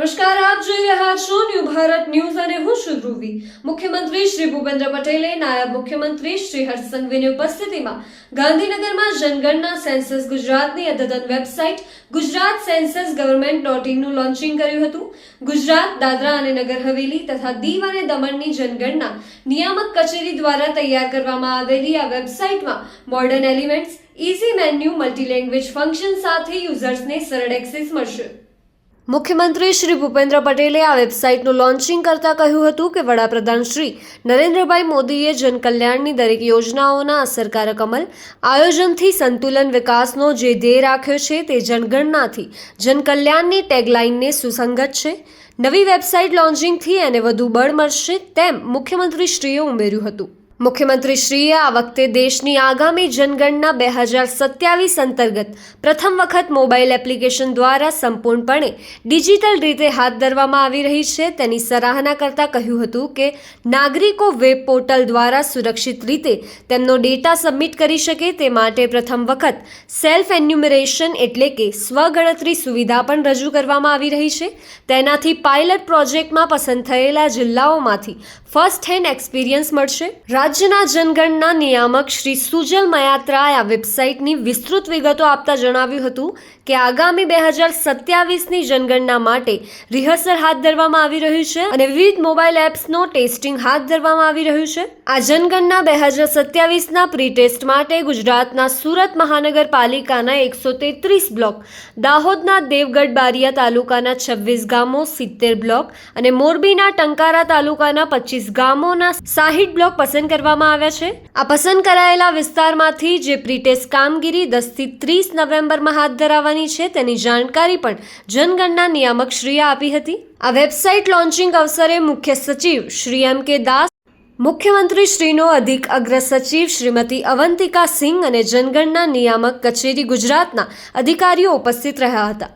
નમસ્કાર, આપ જોઈ રહ્યા છો ન્યૂ ભારત ન્યૂઝ અને હું છું ધ્રુવી. મુખ્યમંત્રી શ્રી ભૂપેન્દ્ર પટેલે નાયબ મુખ્યમંત્રી શ્રી હર્ષ સંઘવીની ઉપસ્થિતિમાં ગાંધીનગરમાં જનગણના સેન્સસ ગુજરાતની અદ્યતન website Gujarat census government dot ઇનનું launching કર્યું હતું. ગુજરાત, દાદરા અને નગર હવેલી તથા દીવ અને દમણની જનગણના નિયામક કચેરી દ્વારા તૈયાર કરવામાં આવેલી આ વેબસાઇટમાં modern elements easy menu multi language function સાથે યુઝર્સને સરળ એક્સેસ મળશે. મુખ્યમંત્રી શ્રી ભૂપેન્દ્ર પટેલે આ વેબસાઇટનું લોન્ચિંગ કરતા કહ્યું હતું કે વડાપ્રધાન શ્રી નરેન્દ્રભાઈ મોદીએ જનકલ્યાણની દરેક યોજનાઓના અસરકારક અમલ, આયોજનથી સંતુલન વિકાસનો જે ધ્યેય રાખ્યો છે તે જનગણનાથી જનકલ્યાણની ટેગલાઇનને સુસંગત છે. નવી વેબસાઇટ લોન્ચિંગથી એને વધુ બળ મળશે તેમ મુખ્યમંત્રીશ્રીએ ઉમેર્યું હતું. મુખ્યમંત્રીશ્રીએ આ વખતે દેશની આગામી જનગણના બે હજાર સત્યાવીસ અંતર્ગત પ્રથમ વખત મોબાઈલ એપ્લિકેશન દ્વારા સંપૂર્ણપણે ડિજિટલ રીતે હાથ ધરવામાં આવી રહી છે. તેની સરાહના કરતાં કહ્યું હતું કે નાગરિકો વેબ પોર્ટલ દ્વારા સુરક્ષિત રીતે તેમનો ડેટા સબમિટ કરી શકે તે માટે પ્રથમ વખત સેલ્ફ એન્યુમરેશન એટલે કે સ્વગણતરી સુવિધા પણ રજૂ કરવામાં આવી રહી છે. તેનાથી પાયલટ પ્રોજેક્ટમાં પસંદ થયેલા જિલ્લાઓમાંથી ફર્સ્ટ હેન્ડ એક્સપિરિયન્સ મળશે. રાજ્યના જનગણના નિયામક શ્રી સુજલ મયાત્રાએ આ વેબસાઇટની વિસ્તૃત વિગતો આપતા જણાવ્યું હતું કે આગામી બે હજાર સત્યાવીસની જનગણના માટે રિહર્સલ હાથ ધરવામાં આવી રહ્યું છે અને વિવિધ મોબાઈલ એપ્સનો ટેસ્ટિંગ હાથ ધરવામાં આવી રહ્યું છે. આ જનગણના બે હજાર સત્યાવીસના પ્રી ટેસ્ટ માટે ગુજરાતના સુરત મહાનગરપાલિકાના એકસો તેત્રીસ બ્લોક, દાહોદના દેવગઢ બારિયા તાલુકાના છવ્વીસ ગામો સિત્તેર બ્લોક અને મોરબીના ટંકારા તાલુકાના પચીસ ગામોના સાહીઠ બ્લોક પસંદ કરવામાં આવ્યા છે. આ પસંદ કરાયેલા વિસ્તારમાંથી જે પ્રીટેસ્ટ કામગીરી દસથી ત્રીસ નવેમ્બરમાં હાથ ધરાવવાની છે તેની જાણકારી પણ જનગણના નિયામક શ્રીએ આપી હતી. આ વેબસાઇટ લોન્ચિંગ અવસરે મુખ્ય સચિવ શ્રી એમ કે દાસ, મુખ્યમંત્રી શ્રીનો અધિક અગ્ર સચિવ શ્રીમતી અવંતિકા સિંહ અને જનગણના નિયામક કચેરી ગુજરાતના અધિકારીઓ ઉપસ્થિત રહ્યા હતા.